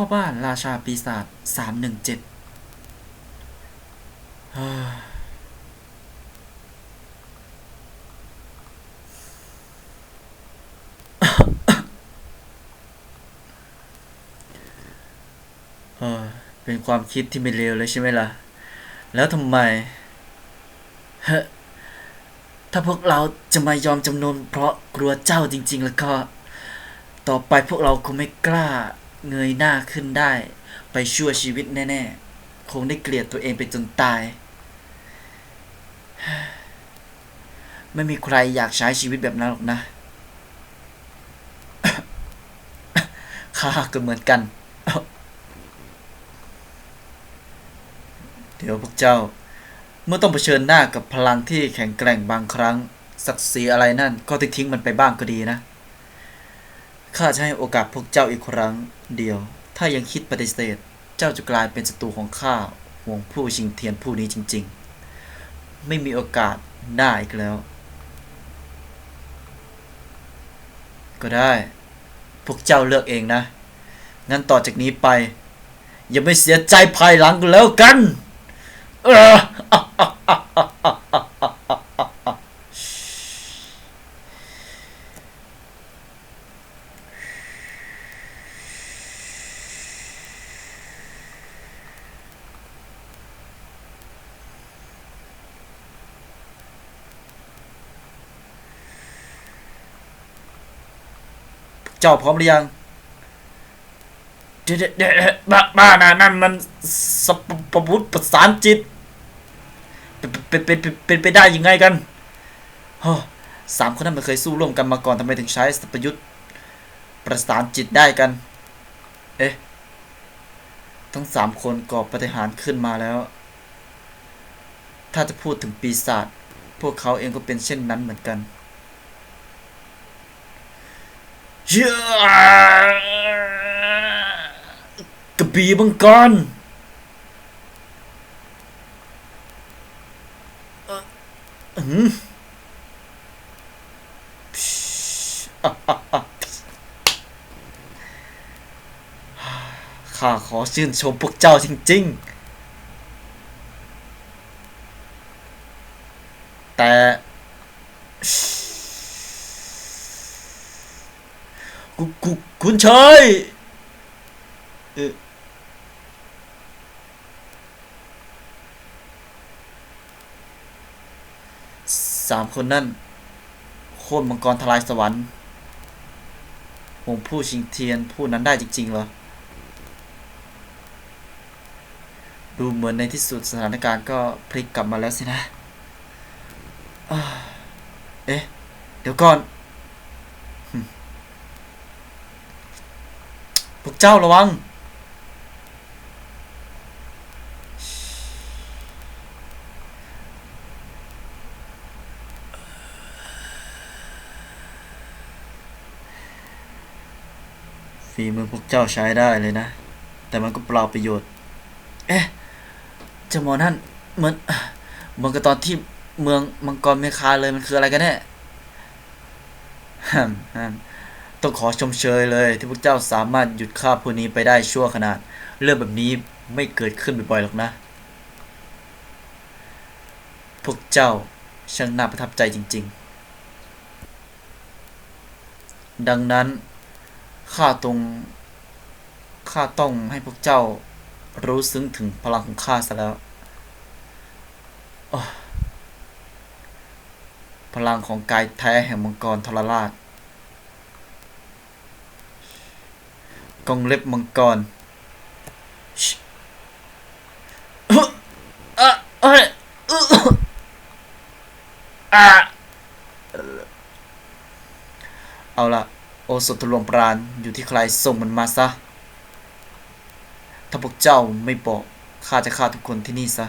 พ่อบ้านราชาปีศาจสามหนึ่งเจ็ดเออเป็นความคิดที่ไม่เลวเลยใช่ไหมล่ะ แล้วทำไม ถ้าพวกเราจะมายอมจำนนเพราะกลัวเจ้าจริง ๆ แล้วก็ ต่อไปพวกเราคงไม่กล้า เงยหน้าขึ้นได้ ไปชั่วชีวิตแน่ๆ คงได้เกลียดตัวเองไปจนตาย ไม่มีใครอยากใช้ชีวิตแบบนั้นหรอกนะข้าก็เหมือนกัน เดี๋ยวพวกเจ้า เมื่อต้องเผชิญหน้ากับพลังที่แข็งแกร่งบางครั้งศักดิ์ศรีอะไรนั่น ก็ทิ้งมันไปบ้างก็ดีนะ ข้าจะให้โอกาสพวกเจ้าอีกครั้งเดียว ถ้ายังคิดปฏิเสธ เจ้าจะกลายเป็นศัตรูของข้าห่วงผู้ชิงเทียนผู้นี้จริง ๆ ไม่มีโอกาสได้อีกแล้ว ก็ได้ พวกเจ้าเลือกเองนะ งั้นต่อจากนี้ไป อย่าไม่เสียใจภายหลังกันแล้วกัน เออ เจ้าพร้อมหรือยังเดเดี๋ยวเดะบ้าบ้านะนั่นมันสปปวุฒประสานจิตเป็นเป็นเป็นเป็นไปได้ยังไงกันฮะสามคนนั้นมันเคยสู้ร่วมกันมาก่อนทำไมถึงใช้สัพยุทธ์ประสานจิตได้กัน เอ๊ะ ทั้งสามคนก่อปฏิหารขึ้นมาแล้ว ถ้าจะพูดถึงปีศาจพวกเขาเองก็เป็นเช่นนั้นเหมือนกัน เย้กระบี่มังกรเอ่อหืมอะอะอะข้าขอชื่นชมพวกเจ้าจริง ๆ แต่ กูกูคุณชายเออสามคนนั่น โค่นมังกรทลายสวรรค์วงผู้ชิงเทียนผู้นั้นได้จริง ๆ เหรอ ดูเหมือนในที่สุดสถานการณ์ก็พลิกกลับมาแล้วสินะ เอ๊ะ เดี๋ยวก่อน พวก เจ้าระวัง ฝีมือพวกเจ้าใช้ได้เลยนะ แต่มันก็เปล่าประโยชน์ เอ๊ะเจ้าหมอนั่นเหมือนเหมือนกับตอนที่เมืองมังกรเมคาเลยมันคืออะไรกันแน่ฮัมฮัม ต้องขอชมเชยเลย ที่พวกเจ้าสามารถหยุดฆ่าพวกนี้ไปได้ชั่วขนาด เรื่องแบบนี้ไม่เกิดขึ้นบ่อยๆหรอกนะ พวกเจ้าช่างน่าประทับใจจริง ๆ ดังนั้นข้าตรงข้าต้องให้พวกเจ้ารู้ซึ้งถึงพลังของข้าซะแล้ว พลังของกายแท้แห่งมังกรทรราช กองเล็บมังกรอะเอ้ยอึอะเอาละโอสถทะลวงปราณอยู่ที่ใครส่งมันมาซะ ถ้าพวกเจ้าไม่บอกข้าจะฆ่าทุกคนที่นี่ซะ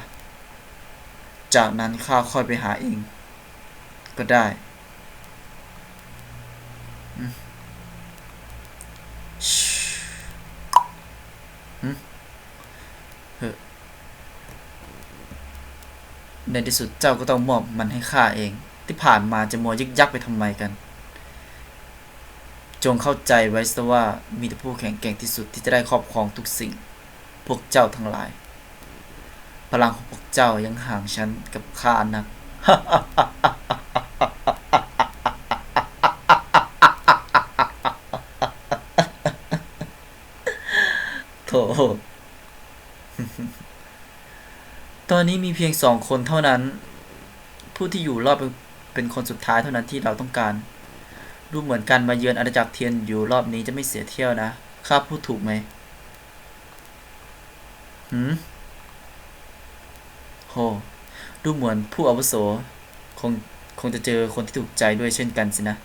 จากนั้นข้าค่อยไปหาเอง ก็ได้ ในที่สุดเจ้าก็ต้องมอบมันให้ข้าเอง ที่ผ่านมาจะมัวยึกยักไปทำไมกัน จงเข้าใจไว้ซะว่ามีแต่ผู้แข็งแกร่งที่สุดที่จะได้ครอบครองทุกสิ่ง พวกเจ้าทั้งหลาย พลังของพวกเจ้ายังห่างฉันกับข้านักโถ ตอนนี้มีเพียงสองคนเท่านั้น ผู้ที่อยู่รอบเป็นคนสุดท้ายเท่านั้นที่เราต้องการดูปเหมือนการมาเยือนอาณาจักรเทียนอยู่รอบนี้จะไม่เสียเที่ยวนะข้าพูดถูกไหมหืมโหดูเหมือนผู้อาวุโสคงคงจะเจอคนที่ถูกใจด้วยเช่นกันสินะ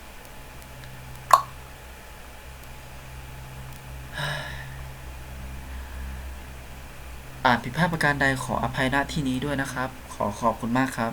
อาจผิดพลาดประการใดขออภัยณที่นี้ด้วยนะครับ ขอขอบคุณมากครับ